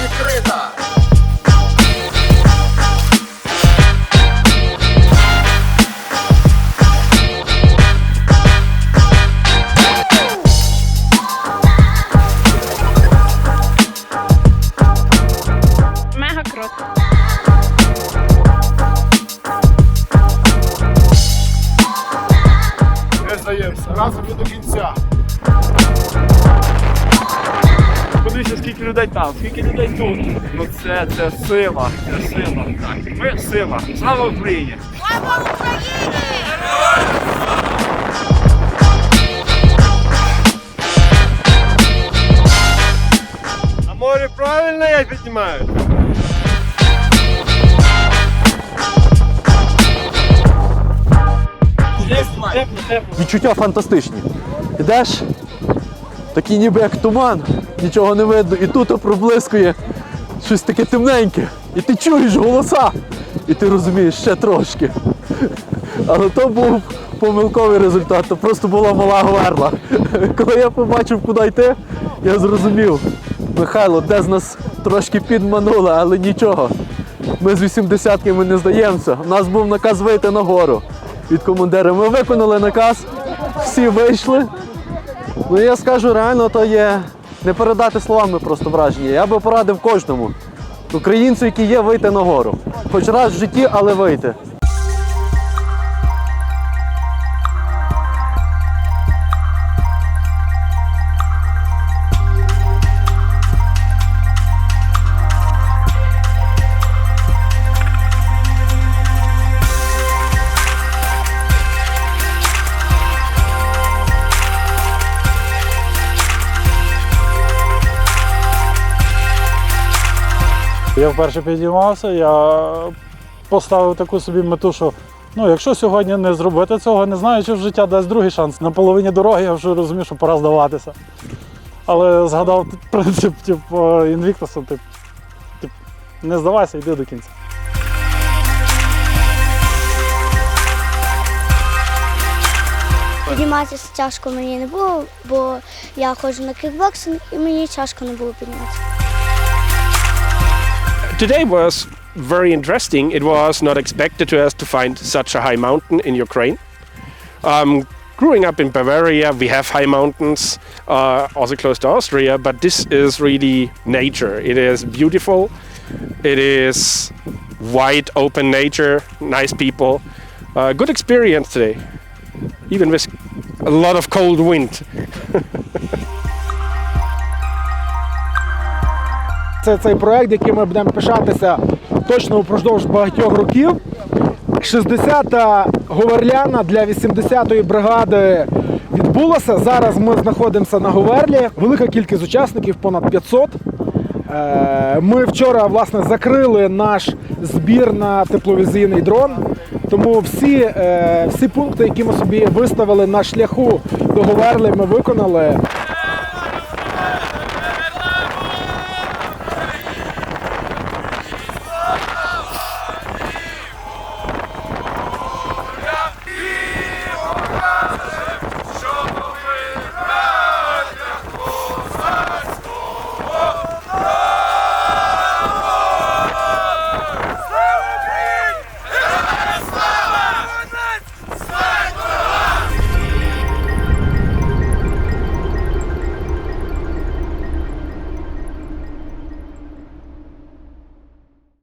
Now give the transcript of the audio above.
de treta. Людей там, скільки людей тут. Ну це, це сила, це сила. Так, ми сила. Слава Україні! Слава Україні! А море правильно я піднімаю? Відчуття фантастичні. Ідеш, такий ніби як туман, нічого не видно, і тут проблискує щось таке темненьке. І ти чуєш голоса, і ти розумієш ще трошки. Але то був помилковий результат, то просто була мала гверла. Коли я побачив, куди йти, я зрозумів, Михайло, де з нас трошки підманули, але нічого. Ми з 80-ки ми не здаємося. У нас був наказ вийти на гору від командира. Ми виконали наказ, всі вийшли. Ну я скажу, реально, то є не передати словами просто враження. Я би порадив кожному українцю, який є, вийти на гору. Хоч раз в житті, але вийти. Я вперше підіймався, я поставив таку собі мету, що ну, якщо сьогодні не зробити цього, не знаю, чи в життя дасть другий шанс. На половині дороги я вже розумів, що пора здаватися. Але згадав принцип типу, інвіктусу, тип, тип, не здавайся, йди до кінця. Підніматися тяжко мені не було, бо я ходжу на кікбоксинг і мені тяжко не було підніматися. Today was very interesting. It was not expected to us to find such a high mountain in Ukraine. Um, growing up in Bavaria, we have high mountains, uh, also close to Austria, but this is really nature. It is beautiful. It is wide open nature, nice people. Uh, good experience today, even with a lot of cold wind. Це цей проект, яким ми будемо пишатися точно впродовж багатьох років. 60-та говерляна для 80-ї бригади відбулася. Зараз ми знаходимося на Говерлі. Велика кількість учасників, понад 500. Е, Ми вчора власне закрили наш збір на тепловізійний дрон. Тому всі, е, всі пункти, які ми собі виставили на шляху до Говерли, ми виконали.